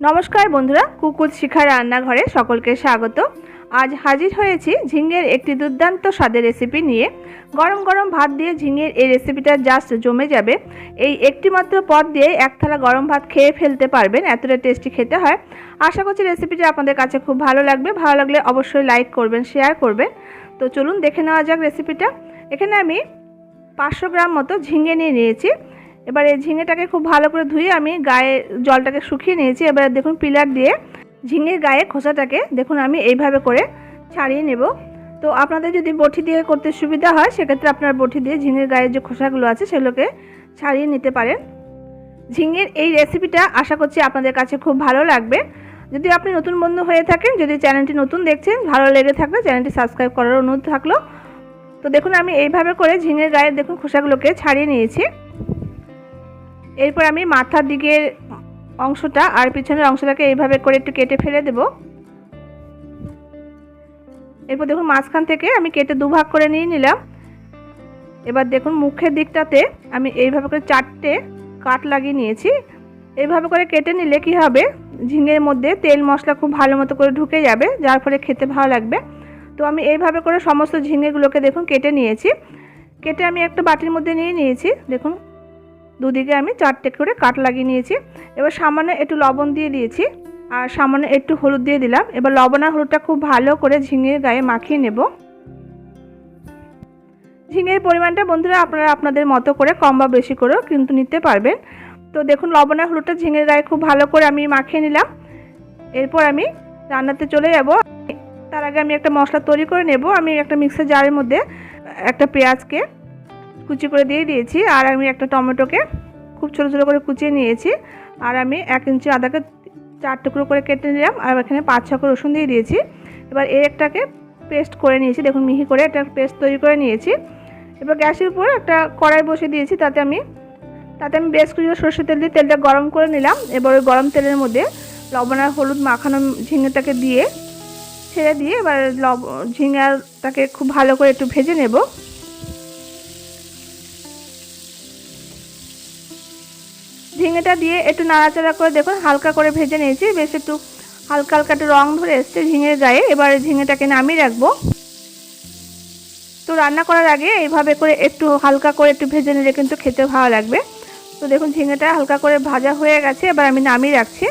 নমস্কার বন্ধুরা, কুকুর শিখা রান্নাঘরে সকলকে স্বাগত। আজ হাজির হয়েছি ঝিঙের একটি দুর্দান্ত স্বাদের রেসিপি নিয়ে। গরম গরম ভাত দিয়ে ঝিঙের এই রেসিপিটা জাস্ট জমে যাবে। এই একটি মাত্র পদ দিয়ে এক থালা গরম ভাত খেয়ে ফেলতে পারবেন, এতটা টেস্টি খেতে হয়। আশা করছি রেসিপিটা আপনাদের কাছে খুব ভালো লাগবে। ভালো লাগলে অবশ্যই লাইক করবেন শেয়ার করবেন। তো চলুন দেখে নেওয়া যাক রেসিপিটা এখানে আমি পাঁচশো গ্রাম মতো ঝিঙে নিয়ে নিয়েছি। এবার এই ঝিঙেটাকে খুব ভালো করে ধুয়ে আমি গায়ে জলটাকে শুকিয়ে নিয়েছি। এবার দেখুন পিলার দিয়ে ঝিঙের গায়ে খোসাটাকে দেখুন আমি এইভাবে করে ছাড়িয়ে নেব। তো আপনাদের যদি বটি দিয়ে করতে সুবিধা হয়, সেক্ষেত্রে আপনার বটি দিয়ে ঝিঙের গায়ের যে খোসাগুলো আছে, সেগুলোকে ছাড়িয়ে নিতে পারেন। ঝিঙের এই রেসিপিটা আশা করছি আপনাদের কাছে খুব ভালো লাগবে। যদি আপনি নতুন বন্ধু হয়ে থাকেন, যদি চ্যানেলটি নতুন দেখছেন, ভালো লেগে থাকলে চ্যানেলটি সাবস্ক্রাইব করার অনুরোধ থাকল। তো দেখুন আমি এইভাবে করে ঝিঙের গায়ের দেখুন খোসাগুলোকে ছাড়িয়ে নিয়েছি। এরপর আমি মাথার দিকের অংশটা আর পিছনের অংশটাকে এইভাবে করে একটু কেটে ফেলে দেব। এরপর দেখুন মাঝখান থেকে আমি কেটে দুভাগ করে নিয়ে নিলাম। এবার দেখুন মুখের দিকটাতে আমি এইভাবে করে চারটে কাট লাগিয়ে নিয়েছি। এইভাবে করে কেটে নিলে কি হবে? ঝিঙের মধ্যে তেল মশলা খুব ভালো মতো করে ঢুকে যাবে, যার ফলে খেতে ভালো লাগবে। তো আমি এইভাবে করে সমস্ত ঝিঙেগুলোকে দেখুন কেটে নিয়েছি। কেটে আমি একটা বাটির মধ্যে নিয়ে নিয়েছি। দেখুন দুদিকে আমি চারটে করে কাট লাগিয়ে নিয়েছি। এবার সামান্য একটু লবণ দিয়ে দিয়েছি আর সামান্য একটু হলুদ দিয়ে দিলাম। এবার লবণ আর হলুদটা খুব ভালো করে ঝিঙের গায়ে মাখিয়ে নেব। ঝিঙের পরিমাণটা বন্ধুরা আপনারা আপনাদের মতো করে কম বা বেশি করেও কিন্তু নিতে পারবেন। তো দেখুন, লবণ আর হলুদটা ঝিঙের গায়ে খুব ভালো করে আমি মাখিয়ে নিলাম। এরপর আমি রান্নাতে চলে যাব। তার আগে আমি একটা মশলা তৈরি করে নেব। আমি একটা মিক্সার জারের মধ্যে একটা পেঁয়াজকে কুচি করে দিয়ে দিয়েছি। আর আমি একটা টমেটোকে খুব ছোটো ছোটো করে কুচিয়ে নিয়েছি। আর আমি এক ইঞ্চি আদাকে চার টুকরো করে কেটে নিলাম। আর এখানে পাঁচ ছ করে রসুন দিয়ে দিয়েছি। এবার এর একটাকে পেস্ট করে নিয়েছি। দেখুন মিহি করে একটা পেস্ট তৈরি করে নিয়েছি। এবার গ্যাসের উপর একটা কড়াই বসিয়ে দিয়েছি। তাতে আমি তাতে আমি বেশ কিছু সর্ষে তেল দিয়ে তেলটা গরম করে নিলাম। এবার ওই গরম তেলের মধ্যে লবণ আর হলুদ মাখানো ঝিঙেটাকে দিয়ে ছেড়ে দিয়ে এবার লব ঝিঙাটাকে খুব ভালো করে একটু ভেজে নেব। ঝিঙেটা দিয়ে একটু নাড়াচাড়া করে দেখুন, হালকা করে ভেজে নিয়েছি, বেশ একটু হালকা হালকা একটু রং ধরে এসছে ঝিঙে গায়ে। এবার ঝিঙেটাকে নামিয়ে রাখব। তো রান্না করার আগে এইভাবে করে একটু হালকা করে একটু ভেজে নিলে কিন্তু খেতে ভালো লাগবে। তো দেখুন, ঝিঙেটা হালকা করে ভাজা হয়ে গেছে, এবার আমি নামিয়ে রাখছি।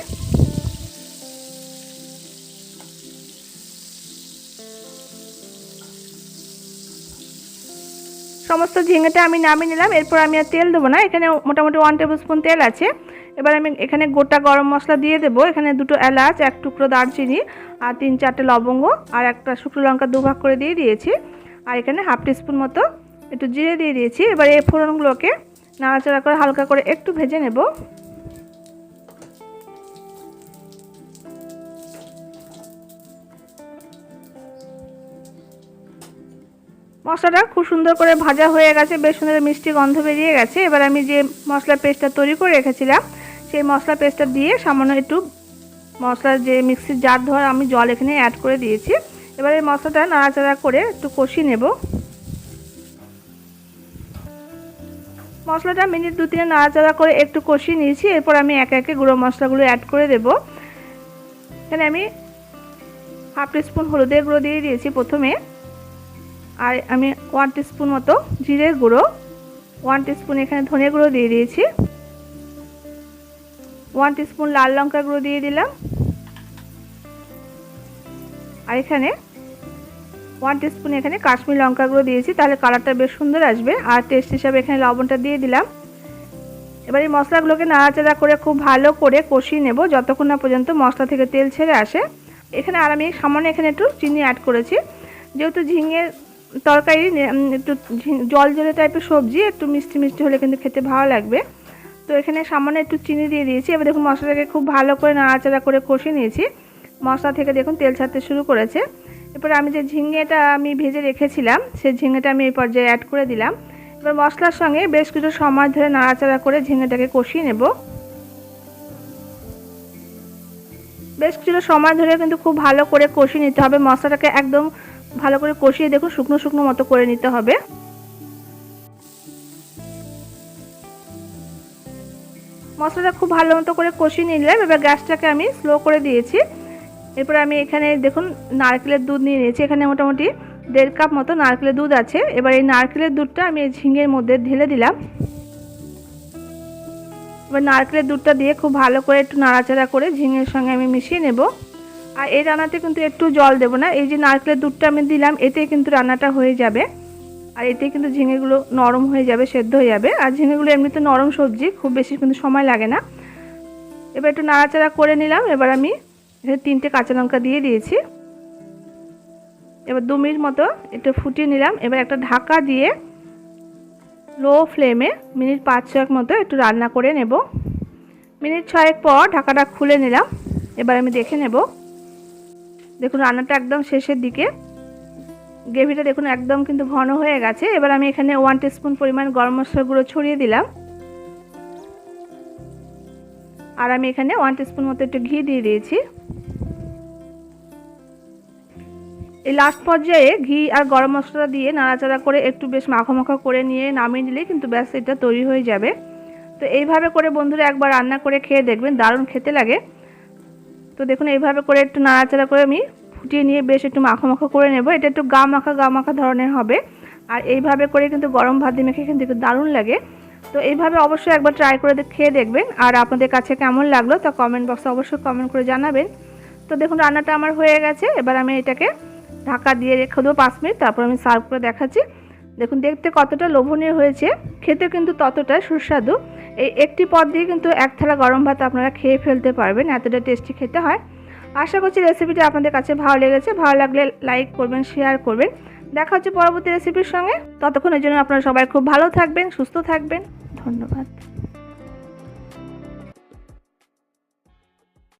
সমস্ত ঝিঙেটা আমি নামিয়ে নিলাম। এরপর আমি আর তেল দেবো না। এখানে মোটামুটি ওয়ান টেবিল স্পুন তেল আছে। এবার আমি এখানে গোটা গরম মশলা দিয়ে দেবো। এখানে দুটো এলাচ, এক টুকরো দারচিনি আর তিন চারটে লবঙ্গ আর একটা শুকনো লঙ্কা দুভাগ করে দিয়ে দিয়েছি। আর এখানে হাফ টিস্পুন মতো একটু জিরে দিয়ে দিয়েছি। এবার এই ফোড়নগুলোকে নাড়াচাড়া করে হালকা করে একটু ভেজে নেব। মশলাটা খুব সুন্দর করে ভাজা হয়ে গেছে, বেশ সুন্দর মিষ্টি গন্ধ বেরিয়ে গেছে। এবার আমি যে মশলা পেস্টটা তৈরি করে রেখেছিলাম, সেই মশলা পেস্টটা দিয়ে সামান্য একটু মশলার যে মিক্সির জার ধোয়ার আমি জল এখানে অ্যাড করে দিয়েছি। এবার এই মশলাটা নাড়াচাড়া করে একটু কষিয়ে নেব। মশলাটা মিনিট দু তিনে নাড়াচাড়া করে একটু কষিয়ে নিয়েছি, এরপর আমি একে একে গুঁড়ো মশলাগুলো অ্যাড করে দেব। এখানে আমি হাফ টিস্পুন হলুদের গুঁড়ো দিয়ে দিয়েছি প্রথমে। আর আমি ওয়ান টিস্পুন মতো জিরের গুঁড়ো ওয়ান টিস্পুন এখানে ধনে গুঁড়ো দিয়ে দিয়েছি ওয়ান টিস্পুন লাল লঙ্কা গুঁড়ো দিয়ে দিলাম, আর এখানে ওয়ান টিস্পুন এখানে কাশ্মীর লঙ্কা গুঁড়ো দিয়েছি, তাহলে কালারটা বেশ সুন্দর আসবে, আর টেস্ট হিসাবে এখানে লবণটা দিয়ে দিলাম। এবার এই মশলাগুলোকে নাড়াচাড়া করে খুব ভালো করে কষিয়ে নেব, যতক্ষণ না পর্যন্ত মশলা থেকে তেল ছেড়ে আসে। এখানে আর আমি সামান্য এখানে একটু চিনি অ্যাড করেছি, যেহেতু ঝিঙের তরকারি একটু জল জলে টাইপের সবজি, একটু মিষ্টি মিষ্টি হলে কিন্তু খেতে ভালো লাগবে। তো এখানে সামান্য একটু চিনি দিয়ে দিয়েছি। এবার দেখুন মশলাটাকে খুব ভালো করে নাড়াচাড়া করে কষিয়ে নিয়েছি। মশলা থেকে দেখুন তেল ছাড়তে শুরু করেছে। এরপরে আমি যে ঝিঙেটা আমি ভেজে রেখেছিলাম সেই ঝিঙেটা আমি এই পর্যায়ে অ্যাড করে দিলাম। এবার মশলার সঙ্গে বেশ কিছু সময় ধরে নাড়াচাড়া করে ঝিঙেটাকে কষিয়ে নেব। বেশ কিছু সময় ধরে কিন্তু খুব ভালো করে কষিয়ে নিতে হবে। মশলাটাকে একদম ভালো করে কষিয়ে দেখুন, শুকনো শুকনো মতো করে নিতে হবে। মশলাটা খুব ভালো মতো করে কষিয়ে নিলাম এবার গ্যাসটাকে আমি স্লো করে দিয়েছি। এরপর আমি এখানে দেখুন, নারকেলের দুধ নিয়ে নিয়েছি। এখানে মোটামুটি দেড় কাপ মতো নারকেলের দুধ আছে। এবার এই নারকেলের দুধটা আমি ঝিঙের মধ্যে ঢেলে দিলাম। এবার নারকেলের দুধটা দিয়ে খুব ভালো করে একটু নাড়াচাড়া করে ঝিঙের সঙ্গে আমি মিশিয়ে নেব। আর এই রান্নাতে কিন্তু একটু জল দেবো না। এই যে নারকেলের দুধটা আমি দিলাম, এতে কিন্তু রান্নাটা হয়ে যাবে। আর এতে কিন্তু ঝিঙেগুলো নরম হয়ে যাবে, সেদ্ধ হয়ে যাবে। আর ঝিঙেগুলো এমনিতে নরম সবজি, খুব বেশি কিন্তু সময় লাগে না। এবার একটু নাড়াচাড়া করে নিলাম। এবার আমি এখানে তিনটে কাঁচা লঙ্কা দিয়ে দিয়েছি। এবার দু মিনিট মতো একটু ফুটিয়ে নিলাম। এবার একটা ঢাকা দিয়ে লো ফ্লেমে মিনিট পাঁচ ছয়েক মতো একটু রান্না করে নেব। মিনিট ছয়েক পর ঢাকাটা খুলে নিলাম। এবার আমি দেখে নেব দেখুন, রান্নাটা একদম শেষের দিকে। গ্রেভিটা দেখুন, একদম কিন্তু ঘন হয়ে গেছে। এবার আমি এখানে ওয়ান স্পুন পরিমাণ গরম মশলা গুঁড়ো ছড়িয়ে দিলাম। আর আমি এখানে ওয়ান স্পুন মতো একটু ঘি দিয়ে দিয়েছি। এই লাস্ট পর্যায়ে ঘি আর গরম মশলা দিয়ে নাড়াচাড়া করে একটু বেশ মাখো মাখো করে নিয়ে নামিয়ে নিলেই কিন্তু ব্যাস এটা তৈরি হয়ে যাবে। তো এইভাবে করে বন্ধুরা একবার রান্না করে খেয়ে দেখবেন, দারুণ খেতে লাগে। তো দেখুন, এইভাবে করে একটু নাড়াচাড়া করে আমি ফুটিয়ে নিয়ে বেশ একটু মাখো মাখো করে নেব। এটা একটু গা মাখা গা মাখা ধরনের হবে। আর এইভাবে করে কিন্তু গরম ভাত দিয়ে মেখে কিন্তু দারুণ লাগে। তো এইভাবে অবশ্যই একবার ট্রাই করে খেয়ে দেখবেন। আর আপনাদের কাছে কেমন লাগল তা কমেন্ট বক্সে অবশ্যই কমেন্ট করে জানাবেন। তো দেখুন, রান্নাটা আমার হয়ে গেছে। এবার আমি এটাকে ঢাকা দিয়ে রেখে দেবো পাঁচ মিনিট। তারপর আমি সার্ভ করে দেখাচ্ছি। দেখুন, দেখতে কতটা লোভনীয় হয়েছে। খেতে কিন্তু ততটা সুস্বাদু। এই একটি পদ দিয়ে কিন্তু এক থালা গরম ভাত আপনারা খেয়ে ফেলতে পারবেন, এতটা টেস্টি খেতে হয়। আশা করছি রেসিপিটি আপনাদের কাছে ভালো লেগেছে, ভালো লাগলে লাইক করবেন শেয়ার করবেন। দেখা হচ্ছে পরবর্তী রেসিপির সঙ্গে। ততক্ষণের জন্য আপনারা সবাই খুব ভালো থাকবেন, সুস্থ থাকবেন। ধন্যবাদ।